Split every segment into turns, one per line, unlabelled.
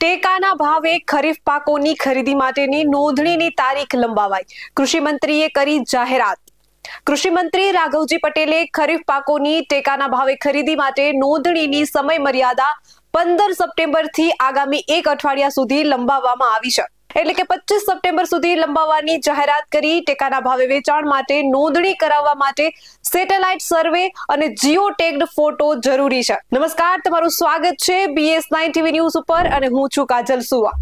ટેકાના ભાવે ખરીફ પાકોની ખરીદી માટેની નોંધણીની તારીખ લંબાવાઈ. કૃષિ મંત્રીએ કરી જાહેરાત. કૃષિ મંત્રી રાઘવજી પટેલે ખરીફ પાકોની ટેકાના ભાવે ખરીદી માટે નોંધણીની સમય મર્યાદા પંદર સપ્ટેમ્બરથી આગામી એક અઠવાડિયા સુધી લંબાવવામાં આવી છે. એટલે કે પચીસ સપ્ટેમ્બર સુધી લંબાવવાની જાહેરાત કરી ટેકાના ભાવે વેચાણ માટે નોંધણી કરાવવા માટે સેટેલાઇટ સર્વે અને જીઓ ટેગ્ડ ફોટો જરૂરી છે. નમસ્કાર, તમારું સ્વાગત છે બીએસ નાઇન ટીવી ન્યૂઝ ઉપર અને હું છું કાજલ સુવા.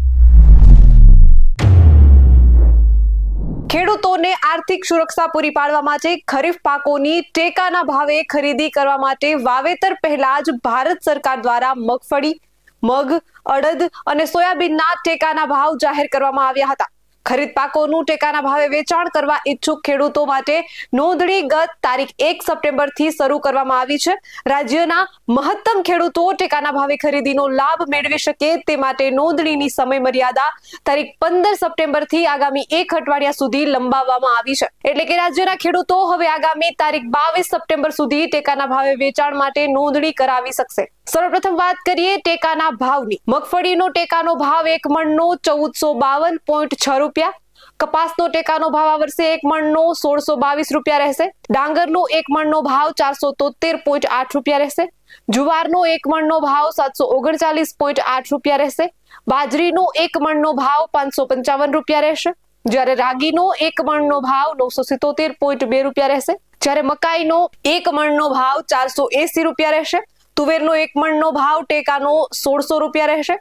ખેડૂતોને આર્થિક સુરક્ષા પૂરી પાડવા માટે ખરીફ પાકોની ટેકાના ભાવે ખરીદી કરવા માટે વાવેતર પહેલા જ ભારત સરકાર દ્વારા મગફળી મગ, અડદ અને સોયાબીનના ટેકાના ભાવ જાહેર કરવામાં આવ્યા હતા. ખરીદ પાકોનું ટેકાના ભાવે વેચાણ કરવા ઈચ્છુક ખેડૂતો માટે નોંધણી ગત તારીખ એક સપ્ટેમ્બરથી શરૂ કરવામાં આવી છે. રાજ્યના મહત્તમ ખેડૂતો ટેકાના ભાવે ખરીદીનો લાભ મેળવી શકે તે માટે નોંધણીની સમય મર્યાદા તારીખ પંદર સપ્ટેમ્બરથી આગામી એક અઠવાડિયા સુધી લંબાવવામાં આવી છે. એટલે કે રાજ્યના ખેડૂતો હવે આગામી તારીખ બાવીસ સપ્ટેમ્બર સુધી ટેકાના ભાવે વેચાણ માટે નોંધણી કરાવી શકશે. સર્વપ્રથમ વાત કરીએ ટેકાના ભાવની. મગફળીનો ટેકાનો ભાવ એક મણનો ચૌદસો બાવન પોઈન્ટ છ રૂપિયા. કપાસનો ટેકાનો ભાવ આ વર્ષે એક મણનો સોળસો બાવીસ રૂપિયા રહેશે. ડાંગરનો એક મણનો ભાવ ચારસો તોતેર પોઈન્ટ આઠ રૂપિયા રહેશે. જુવારનો એક મણનો ભાવ સાતસો ઓગણચાલીસ પોઈન્ટ આઠ રૂપિયા રહેશે. બાજરીનો એક મણનો ભાવ પાંચસો પંચાવન રૂપિયા રહેશે. જ્યારે રાગીનો એક મણનો ભાવ નવસો સિત્તોતેર પોઈન્ટ બે રૂપિયા રહેશે. જ્યારે મકાઈનો એક મણનો ભાવ ચારસો એસી રૂપિયા રહેશે. તુવેરનો એક મણનો ભાવ, ટેકાનો સોળસો રૂપિયા રહેશે.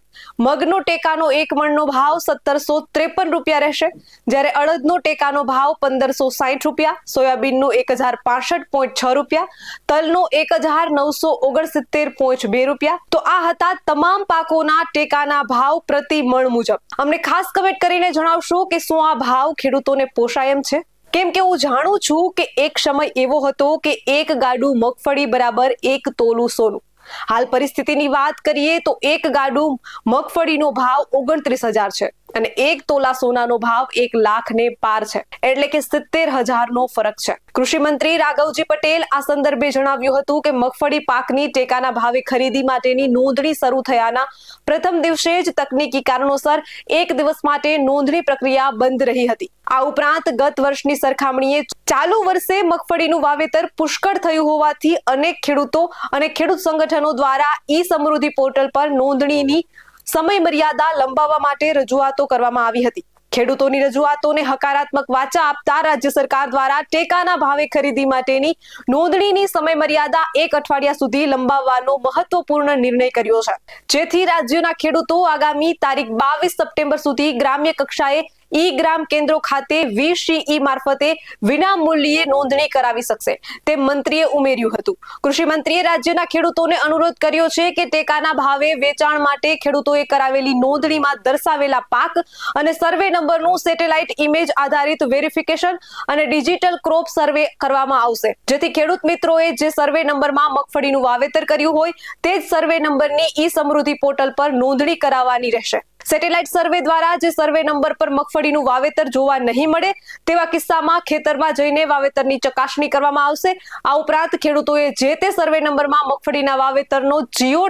મગનો ટેકાનો એક મણનો ભાવ સત્તરસો ત્રેપન રૂપિયા રહેશે. જ્યારે અડદનો ટેકાનો ભાવ પંદરસો સાહીઠ રૂપિયા, સોયાબીનનો એક હજાર પાસઠ પોઈન્ટ છ રૂપિયા, તલનો એક હજાર નવસો ઓગણસિત્તેર પોઈન્ટ બે રૂપિયા. તો આ હતા તમામ પાકોના ટેકાના ભાવ પ્રતિ મણ મુજબ. અમને ખાસ કમેન્ટ કરીને જણાવશો કે શું આ ભાવ ખેડૂતોને પોષાય એમ છે? કેમ કે હું જાણું છું કે એક સમય એવો હતો કે એક ગાડું મગફળી બરાબર એક તોલું સોનું. હાલ પરિસ્થિતિની વાત કરીએ તો એક ગાડું મગફળીનો ભાવ ઓગણત્રીસ હજાર છે. અને એક તોલા સોનાનો ભાવ એક લાખ ને પાર છે. એટલે કે સિત્તેર હજારનો ફરક છે. કૃષિ મંત્રી રાઘવજી પટેલ આ સંદર્ભે જણાવ્યું હતું કે મગફળી પાકની ટેકાના ભાવે ખરીદી માટેની નોંધણી શરૂ થયાના પ્રથમ દિવસે જ તકનીકી કારણોસર એક દિવસ માટે નોંધણી પ્રક્રિયા બંધ રહી હતી. આ ઉપરાંત ગત વર્ષની સરખામણીએ ચાલુ વર્ષે મગફળીનું વાવેતર પુષ્કળ થયું હોવાથી અનેક ખેડૂતો અને ખેડૂત સંગઠનો દ્વારા ઈ સમૃદ્ધિ પોર્ટલ પર નોંધણીની સમય મર્યાદા લંબાવવા માટે રજૂઆતો કરવામાં આવી હતી. ખેડૂતોની રજૂઆતોને હકારાત્મક વાચા આપતા રાજ્ય સરકાર દ્વારા ટેકાના ભાવે ખરીદી માટેની નોંધણીની સમય મર્યાદા એક અઠવાડિયા સુધી લંબાવવાનો મહત્વપૂર્ણ નિર્ણય કર્યો છે. જેથી રાજ્યના ખેડૂતો આગામી તારીખ બાવીસ સપ્ટેમ્બર સુધી ગ્રામ્ય કક્ષાએ ઈ ગ્રામ કેન્દ્રો ખાતે વીસીઈ મારફતે વિના મૂલ્યે નોંધણી કરાવી શકશે તેમ મંત્રીએ ઉમેર્યું હતું. કૃષિ મંત્રીએ રાજ્યના ખેડૂતોને અનુરોધ કર્યો છે કે ટેકાના ભાવે વેચાણ માટે ખેડૂતોએ કરાવેલી નોંધણીમાં દર્શાવેલા પાક અને સર્વે નંબરનું સેટેલાઇટ ઇમેજ આધારિત વેરિફિકેશન અને ડિજિટલ ક્રોપ સર્વે કરવામાં આવશે. જેથી ખેડૂત મિત્રોએ જે સર્વે નંબરમાં મગફળીનું વાવેતર કર્યું હોય, તે જ સર્વે નંબરની ઈ સમૃદ્ધિ પોર્ટલ પર નોંધણી કરાવવાની રહેશે. સેટેલાઇટ સર્વે દ્વારા જે સર્વે નંબર પર મગફળીનું વાવેતર જોવા નહીં મળે, તેવા કિસ્સામાં ખેતરમાં જઈને વાવેતરની ચકાસણી કરવામાં આવશે. આ ઉપરાંત ખેડૂતોએ જે તે સર્વે નંબરમાં મગફળીના વાવેતરનો જીઓ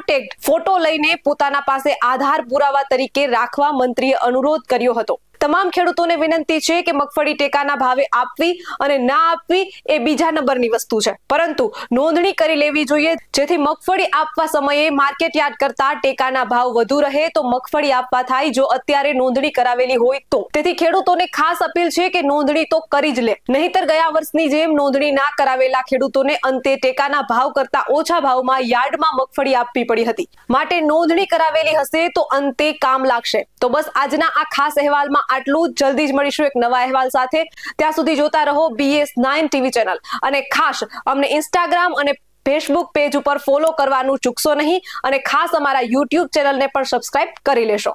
ફોટો લઈને પોતાના પાસે આધાર પુરાવા તરીકે રાખવા મંત્રીએ અનુરોધ કર્યો હતો. તમામ ખેડૂતોને વિનંતી છે કે મગફળી ટેકાના ભાવે આપવી અને ના આપવી એ બીજા નંબરની વસ્તુ છે. પરંતુ નોંધણી કરી લેવી જોઈએ, જેથી મગફળી આપવા સમયે માર્કેટ યાર્ડ કરતા ટેકાના ભાવ વધુ રહે તો મગફળી આપવા થાય જો અત્યારે નોંધણી કરાવેલી હોય તો. તેથી ખેડૂતોને ખાસ અપીલ છે કે નોંધણી તો કરી જ લે. નહીતર ગયા વર્ષની જેમ નોંધણી ના કરાવેલા ખેડૂતોને અંતે ટેકાના ભાવ કરતા ઓછા ભાવમાં યાર્ડમાં મગફળી આપવી પડી હતી. માટે નોંધણી કરાવેલી હશે તો અંતે કામ લાગશે. તો બસ આજના આ ખાસ અહેવાલમાં આટલું જલ્દી જ મળીશું એક નવા અહેવાલ સાથે. ત્યાં સુધી જોતા રહો બીએસ નાઇન ટીવી ચેનલ. અને ખાસ અમને ઇન્સ્ટાગ્રામ અને ફેસબુક પેજ ઉપર ફોલો કરવાનું ચૂકશો નહીં અને ખાસ અમારા યુટ્યુબ ચેનલને પણ સબસ્ક્રાઇબ કરી લેશો.